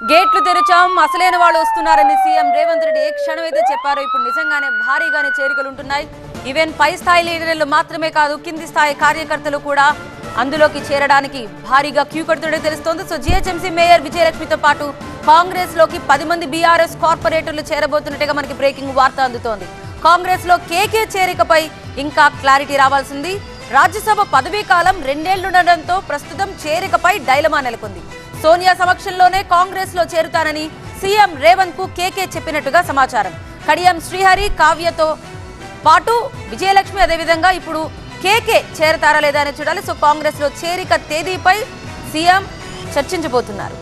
గేట్లు తెరిచాం అసలైన వాళ్ళు వస్తున్నారని సీఎం రేవంత్ రెడ్డి ఏ క్షణం అయితే చెప్పారో ఇప్పుడు నిజంగానే భారీగానే చేరికలు ఉంటున్నాయి. ఈవెన్ పై స్థాయి లీడర్లు మాత్రమే కాదు కింది స్థాయి కార్యకర్తలు కూడా అందులోకి చేరడానికి భారీగా క్యూ కడుతుండే తెలుస్తోంది. సో జిహెచ్ఎంసీ మేయర్ విజయలక్ష్మితో పాటు కాంగ్రెస్లోకి పది మంది బీఆర్ఎస్ కార్పొరేటర్లు చేరబోతున్నట్టుగా మనకి బ్రేకింగ్ వార్త అందుతోంది. కాంగ్రెస్లో కేకే చేరికపై ఇంకా క్లారిటీ రావాల్సింది. రాజ్యసభ పదవీ కాలం రెండేళ్ళుండడంతో ప్రస్తుతం చేరికపై డైలమా నెలకొంది. సోనియా సమక్షంలోనే కాంగ్రెస్లో చేరుతానని సీఎం రేవంత్కు కేకే చెప్పినట్టుగా సమాచారం. కడియం శ్రీహరి కావ్యతో పాటు విజయలక్ష్మి అదేవిధంగా ఇప్పుడు కేకే చేరతారా లేదా అని చూడాలి. సో కాంగ్రెస్లో చేరిక తేదీపై సీఎం చర్చించబోతున్నారు.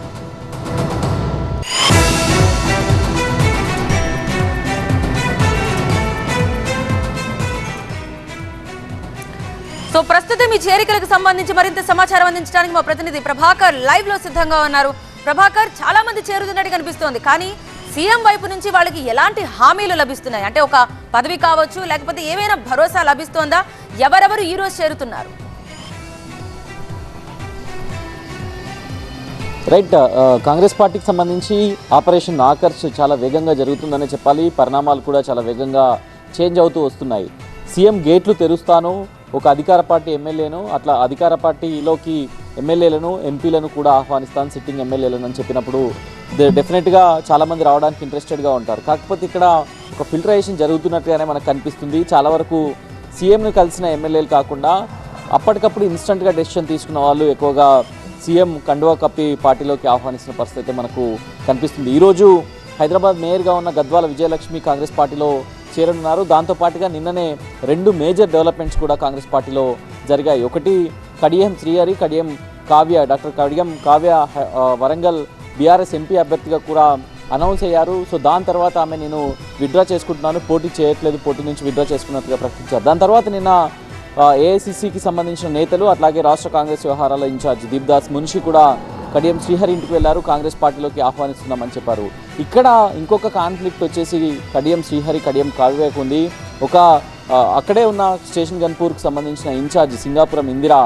సో ప్రస్తుతం ఈ చేరికలకు సంబంధించి మరింత సమాచారం అందించడానికి మా ప్రతినిధి ప్రభాకర్ లైవ్లో సిద్ధంగా ఉన్నారు. ప్రభాకర్ చాలా మంది చేరుతున్నట్టు కనిపిస్తోంది. కానీ సీఎం వైపు నుంచి వాళ్ళకి ఎలాంటి హామీలు లభిస్తున్నాయి? అంటే ఒక పదవి కావచ్చు లేకపోతే ఏమైనా భరోసా లభిస్తోందా? ఎవరెవరు ఈ రోజు చేరుతున్నారు? రైట్ uh, కాంగ్రెస్ పార్టీకి సంబంధించి ఆపరేషన్ ఆకర్ష్ చాలా వేగంగా జరుగుతుందనే చెప్పాలి. పరిణామాలు కూడా చాలా వేగంగా చేంజ్ అవుతూ వస్తున్నాయి. సీఎం గేట్లు తెరుస్తాను. ఒక అధికార పార్టీ ఎమ్మెల్యేను అట్లా అధికార పార్టీలోకి ఎమ్మెల్యేలను ఎంపీలను కూడా ఆహ్వానిస్తాను సిట్టింగ్ ఎమ్మెల్యేలను అని చెప్పినప్పుడు డెఫినెట్గా చాలామంది రావడానికి ఇంట్రెస్టెడ్గా ఉంటారు. కాకపోతే ఇక్కడ ఒక ఫిల్టరేషన్ జరుగుతున్నట్టుగానే మనకు కనిపిస్తుంది. చాలా వరకు సీఎంను కలిసిన ఎమ్మెల్యేలు కాకుండా అప్పటికప్పుడు ఇన్స్టంట్గా డెసిషన్ తీసుకున్న వాళ్ళు ఎక్కువగా సీఎం కండువా కప్పి పార్టీలోకి ఆహ్వానిస్తున్న పరిస్థితి అయితే మనకు కనిపిస్తుంది. ఈరోజు హైదరాబాద్ మేయర్గా ఉన్న గద్వాల విజయలక్ష్మి కాంగ్రెస్ పార్టీలో చేరనున్నారు. దాంతో పాటుగా నిన్ననే రెండు మేజర్ డెవలప్మెంట్స్ కూడా కాంగ్రెస్ పార్టీలో జరిగాయి. ఒకటి Kadiyam Srihari Kadiyam Kavya doctor Kadiyam Kavya Warangal BRS MP అభ్యర్థిగా కూడా అనౌన్స్ అయ్యారు. సో దాని తర్వాత ఆమె నేను విత్డ్రా చేసుకుంటున్నాను. పోటీ చేయట్లేదు. పోటీ నుంచి విత్డ్రా చేసుకున్నట్టుగా ప్రకటించారు. దాని తర్వాత నిన్న ఏఐసిసికి సంబంధించిన నేతలు అట్లాగే రాష్ట్ర కాంగ్రెస్ వ్యవహారాల ఇన్ఛార్జ్ దీప్దాస్ మున్షి కూడా కడియం శ్రీహరి ఇంటికి వెళ్ళారు కాంగ్రెస్ పార్టీలోకి ఆహ్వానిస్తున్నామని చెప్పారు. ఇక్కడ ఇంకొక కాన్ఫ్లిక్ట్ వచ్చేసి కడియం శ్రీహరి కడియం కావ్యకు ఉంది. ఒక అక్కడే ఉన్న స్టేషన్ గన్పూర్కి సంబంధించిన ఇన్ఛార్జ్ సింగాపురం ఇందిరా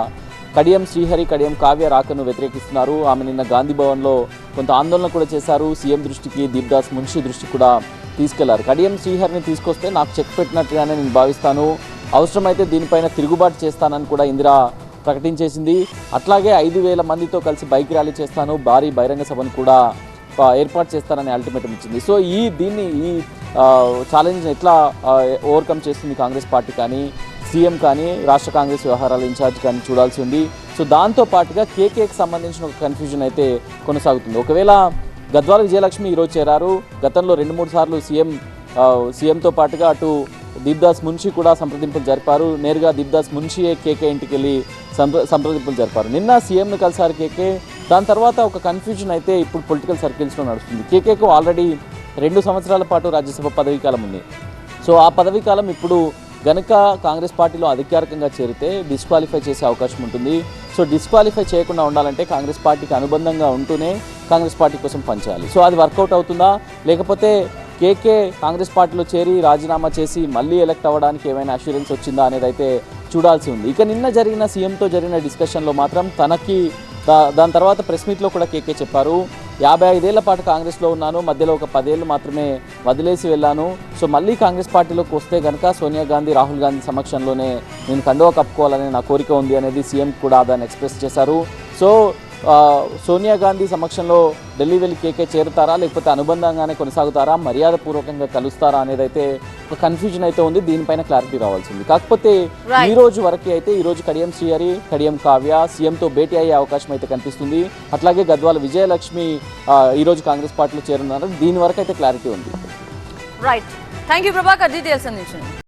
కడియం శ్రీహరి కడియం కావ్య రాకను వ్యతిరేకిస్తున్నారు. ఆమె నిన్న గాంధీ భవన్లో కొంత ఆందోళన కూడా చేశారు. సీఎం దృష్టికి దీప్దాస్ మున్షి దృష్టికి కూడా తీసుకెళ్ళారు. కడియం శ్రీహరిని తీసుకొస్తే నాకు చెక్ పెట్టినట్టుగానే నేను భావిస్తాను. అవసరమైతే దీనిపైన తిరుగుబాటు చేస్తానని కూడా ఇందిరా ప్రకటించేసింది. అట్లాగే ఐదు వేల మందితో కలిసి బైక్ ర్యాలీ చేస్తాను. భారీ బహిరంగ సభను కూడా ఏర్పాటు చేస్తానని అల్టిమేటం ఇచ్చింది. సో ఈ దీన్ని ఈ ఛాలెంజ్ ఎట్లా ఓవర్కమ్ చేస్తుంది కాంగ్రెస్ పార్టీ కానీ సీఎం కానీ రాష్ట్ర కాంగ్రెస్ వ్యవహారాల ఇన్ఛార్జ్ కానీ చూడాల్సి ఉంది. సో దాంతో పాటుగా కేకేకి సంబంధించిన ఒక కన్ఫ్యూజన్ అయితే కొనసాగుతుంది. ఒకవేళ గద్వాల విజయలక్ష్మి ఈరోజు చేరారు. గతంలో రెండు మూడు సార్లు సీఎం సీఎంతో పాటుగా అటు దీప్దాస్ మున్షి కూడా సంప్రదింపులు జరిపారు. నేరుగా దీప్దాస్ మున్షియే కేకే ఇంటికి వెళ్ళి సంప్ర సంప్రదింపులు జరిపారు. నిన్న సీఎంను కలిసారు కేకే. దాని తర్వాత ఒక కన్ఫ్యూజన్ అయితే ఇప్పుడు పొలిటికల్ సర్కిల్స్లో నడుస్తుంది. కేకేకు ఆల్రెడీ రెండు సంవత్సరాల పాటు రాజ్యసభ పదవీ కాలం ఉంది. సో ఆ పదవీ కాలం ఇప్పుడు గనుక కాంగ్రెస్ పార్టీలో అధికారికంగా చేరితే డిస్క్వాలిఫై చేసే అవకాశం ఉంటుంది. సో డిస్క్వాలిఫై చేయకుండా ఉండాలంటే కాంగ్రెస్ పార్టీకి అనుబంధంగా ఉంటూనే కాంగ్రెస్ పార్టీ కోసం పనిచేయాలి. సో అది వర్కౌట్ అవుతుందా? లేకపోతే కేకే కాంగ్రెస్ పార్టీలో చేరి రాజీనామా చేసి మళ్ళీ ఎలక్ట్ అవ్వడానికి ఏమైనా అష్యూరెన్స్ వచ్చిందా అనేది అయితే చూడాల్సి ఉంది. ఇక నిన్న జరిగిన సీఎంతో జరిగిన డిస్కషన్లో మాత్రం తనకి దా- దాని తర్వాత ప్రెస్ మీట్లో కూడా కేకే చెప్పారు. యాభై ఐదేళ్ళ పాటు కాంగ్రెస్లో ఉన్నాను మధ్యలో ఒక పదేళ్ళు మాత్రమే వదిలేసి వెళ్ళాను. సో మళ్ళీ కాంగ్రెస్ పార్టీలోకి వస్తే కనుక సోనియా గాంధీ రాహుల్ గాంధీ సమక్షంలోనే నేను కండువా కప్పుకోవాలని నా కోరిక ఉంది అనేది సీఎం కూడా దాన్ని ఎక్స్ప్రెస్ చేశారు. సో సోనియా గాంధీ సమక్షంలో ఢిల్లీ వెళ్ళి కేకే చేరుతారా లేకపోతే అనుబంధంగానే కొనసాగుతారా మర్యాదపూర్వకంగా కలుస్తారా అనేది అయితే ఒక కన్ఫ్యూజన్ అయితే ఉంది. దీనిపైన క్లారిటీ రావాల్సింది కాకపోతే. ఈ రోజు వరకు అయితే ఈ రోజు కడియం శ్రీహరి కడియం కావ్య సీఎంతో భేటీ అయ్యే అవకాశం అయితే కనిపిస్తుంది. అట్లాగే గద్వాల విజయలక్ష్మి ఈ రోజు కాంగ్రెస్ పార్టీలో చేరున్నారు దీని వరకు అయితే క్లారిటీ ఉంది. Right thank you Prabhakar details అందించండి.